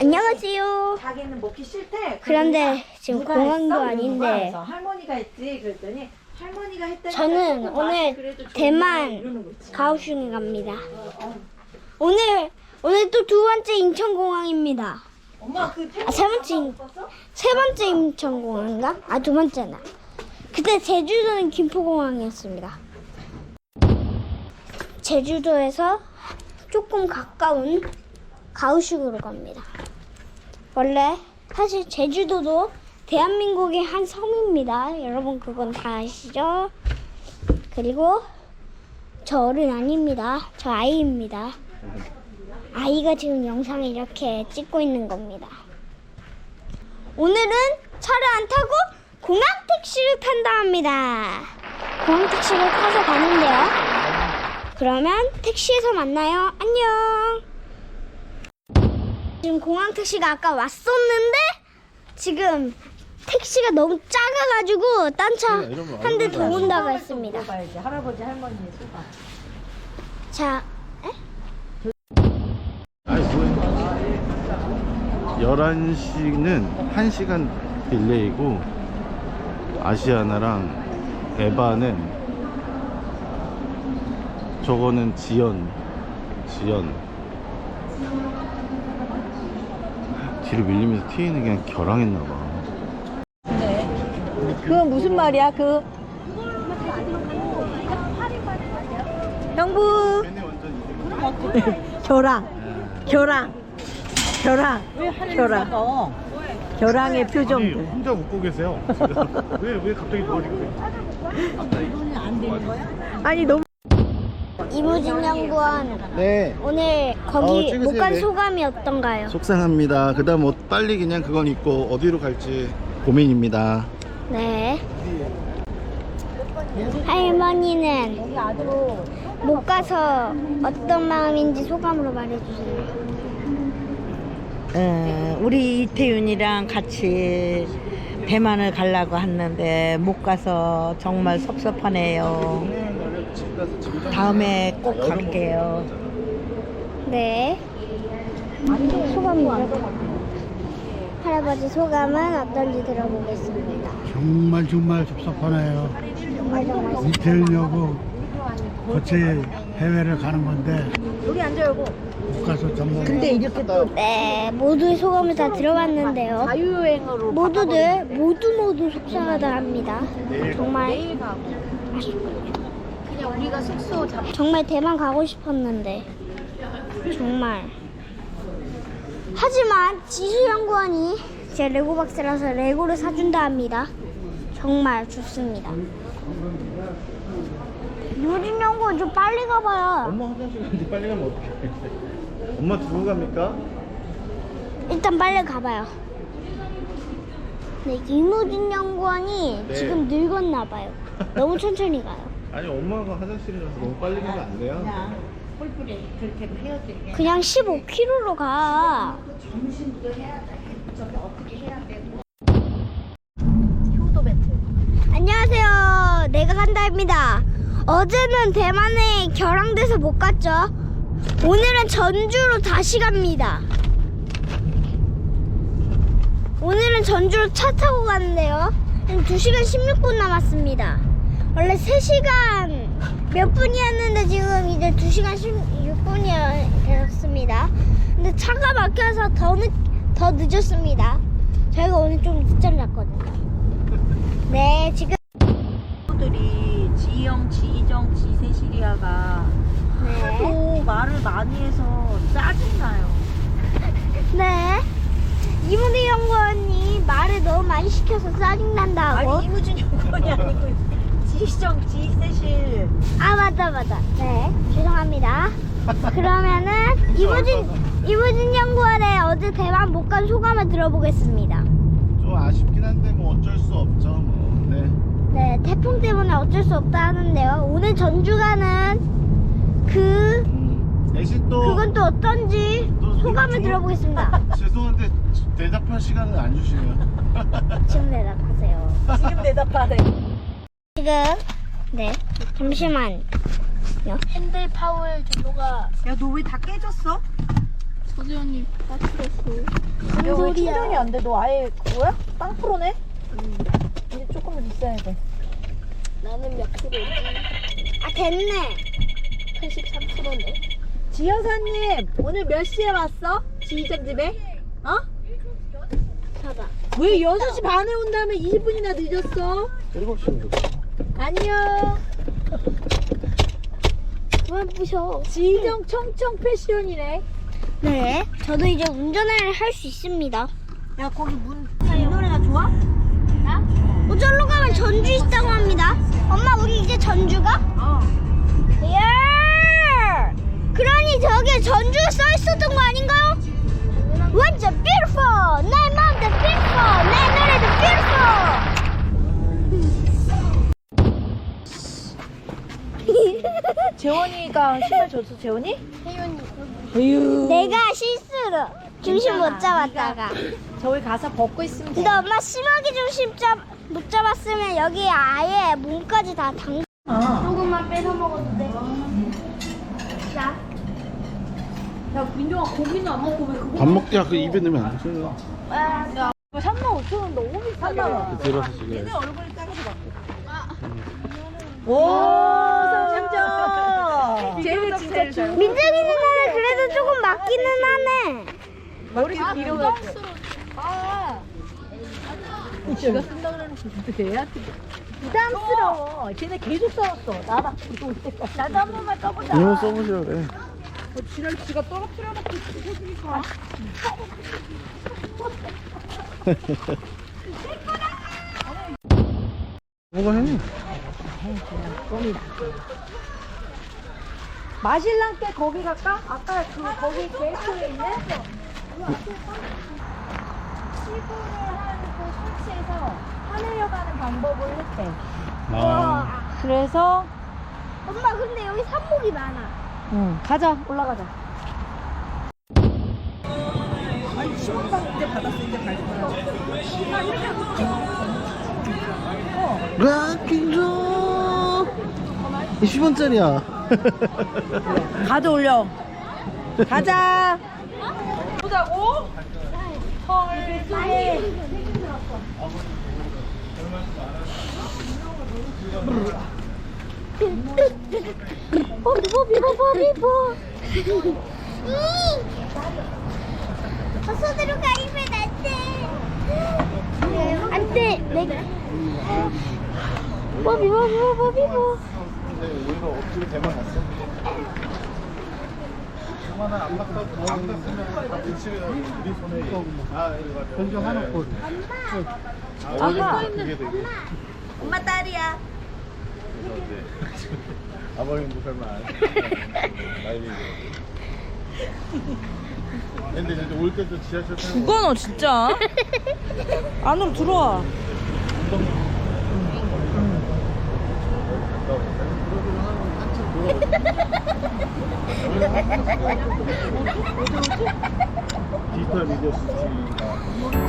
안녕하세요. 자기는 먹기 싫대. 그런데 지금 누가 공항도 했어? 아닌데 할머니가 했지. 그랬더니 할머니가 했다니까 저는 오늘. 대만. 가오슝에 갑니다. 오늘 오늘 또 두 번째 인천공항입니다. 엄마 그 아, 세 번째 인- 세 번째 인천공항인가? 아 두 번째나. 그때 제주도는 김포공항이었습니다. 제주도에서 조금 가까운 가오슝으로 갑니다. 원래 사실 제주도도 대한민국의 한 섬입니다. 여러분 그건 다 아시죠? 그리고 저 어른 아닙니다. 저 아이입니다. 아이가 지금 영상을 이렇게 찍고 있는 겁니다. 오늘은 차를 안 타고 공항 택시를 탄다 합니다. 공항 택시를 타서 가는데요. 그러면 택시에서 만나요. 안녕. 지금 공항 택시가 아까 왔었는데 지금 택시가 너무 작아가지고 딴차한대더 온다고 했습니다. 봐야지 할아버지 할머니의 소감. 자, 뭐야 11시는 1시간 딜레이고 아시아나랑 에바는 저거는 지연 지연 뒤로 밀리면서 TN이 그냥 결항했나 봐. 그건 무슨 말이야? 그? 형부. 교랑 교랑 교랑 교랑 교랑의 표정들. 혼자 웃고 계세요. 왜, 왜 갑자기 좋아지고 아니 너무 이무진 연구원 네 오늘 어, 거기 찍으세요, 못 간 네. 소감이 어떤가요? 속상합니다 그 다음 뭐 빨리 그냥 그건 있고 어디로 갈지 고민입니다 네. 할머니는 못 가서 어떤 마음인지 소감으로 말해주세요. 어, 우리 이태윤이랑 같이 대만을 가려고 했는데 못 가서 정말 섭섭하네요. 다음에 꼭 갈게요. 네. 소감이 할아버지 소감은 어떤지 들어보겠습니다. 정말 정말 섭섭하네요. 정말 정말 이태윤하고 같이 해외를 가는 건데 여기 앉아요. 못 가서 정말 근데 이렇게 또 네, 모두의 소감을 다 들어봤는데요. 자유여행으로 모두들 모두 모두 속상하다 합니다. 정말 정말 대만 가고 싶었는데 정말 하지만 지수 연구원이 제 레고 박스라서 레고를 사준다 합니다. 정말 좋습니다. 유진 연구원 좀 빨리 가봐요. 엄마 화장실 가는데 빨리 가면 어떡해 엄마 두고 갑니까? 일단 빨리 가봐요. 네, 이무진 연구원이 네. 지금 늙었나 봐요. 너무 천천히 가요. 아니 엄마가 화장실에 가서 너무 빨리 가면 안 돼요 그냥 15km로 가. 안녕하세요. 내가 간다입니다. 어제는 대만에 결항돼서 못 갔죠. 오늘은 전주로 다시 갑니다. 오늘은 전주로 차 타고 가는데요. 2시간 16분 남았습니다. 원래 3시간 몇 분이었는데 지금 이제 2시간 16분이 되었습니다. 근데 차가 막혀서 더, 늦, 더 늦었습니다. 저희가 오늘 좀 늦잠 잤거든요. 네, 지금 친구들이 지영, 지정, 지세시리아가 네. 또 말을 많이 해서 짜증나요. 네. 이문희 연구원이 말을 너무 많이 시켜서 짜증난다고. 아니 이무진 연구원이 아니고 지정, 지세실. 아 맞다 맞다 네 죄송합니다. 그러면은 이무진 이무진 연구원의 어제 대만 못 간 소감을 들어보겠습니다. 좀 아쉽긴 한데 뭐 어쩔 수 없죠 뭐. 네. 네 태풍 때문에 어쩔 수 없다 하는데요. 오늘 전주 가는 그 음, 대신 또 그건 또 어떤지 또 소감을 좋은- 들어보겠습니다. 죄송한데 대답할 시간을 안 주시네요. 지금 대답하세요. 지금 대답하래. 지금 네 잠시만 핸들 파울 전로가 야 너 왜 다 깨졌어? 서지언니 빠뜨렸어. 야, 왜 충전이 안 돼? 너 아예 그거야? 빵 프로네? 이제 조금 있어야 돼. 나는 몇 프로지? 아 됐네. 83%네. 지 여사님, 오늘 몇 시에 왔어? 지휘장 집에? 어? 왜 6시 반에 온다면 20분이나 늦었어? 7시인데. 안녕. 그만 부셔. 지휘정 청청 패션이네. 네. 저도 이제 운전을 할 수 있습니다. 야, 거기 문, 이 노래가 좋아? 어, 절로 가면 전주 있다고 합니다. 엄마, 우리 이제 전주 가? 어. 예! 그러니 전주 써있 재원이가 신발 줬어, 재원이? 혜윤이. 내가 실수로 중심 못 잡았다가. 저기 가서 벗고 있으면 돼. 근데 엄마 심하게 중심 잡, 못 잡았으면 여기 아예 몸까지 다 당. 어. 조금만 뺏어 먹어도 돼. 자. 야, 민정아, 고기는 안 먹고 왜 그거? 밥 먹기 그 입에 넣으면 안 되지. 3만 5천 원 너무 비싸다. 3만 원. 들어서 지금. 오, 삼천점. 쟤는 진짜 주 민정이 누나는 그래도 조금 맞기는 하네. 머리가 길어가지고. 아. 지가 쓴다 그러는 거 돼야 부담스러워. 쟤네 계속 싸웠어. 나랑 이거 올 때까지. 나도 한 번만 떠보자. 이거 써보시라 그래. 뭐가 해? 마실랑 께 거기 갈까? 아까 그 거기 게이트에 있는 시골을 한그 설치해서 하늘려가는 방법을 했대. 아, 그래서 엄마 근데 여기 산목이 많아. 응 가자 올라가자. 락킹조 10원짜리야. 가드 올려. 가자. 보자고? 헐, 쏘네. 버비 버비 버비 버. 어서 들어가 입에 안돼. 안 돼. 내가. 버비 버비 버비 버. 근데 우리가 억지로 대만 갔어. 그만한 안 맞다고 안 갔으면 다 붙이면 우리 손에 아 이거 맞아. 변경 하나 꼴. 아 아빠. 그게 되게. 엄마 딸이야. 아버님 설마 안 나이 근데 이제 올 때도 지하철 타고 죽어 너 진짜. 안으로 들어와. Dijital videosu için.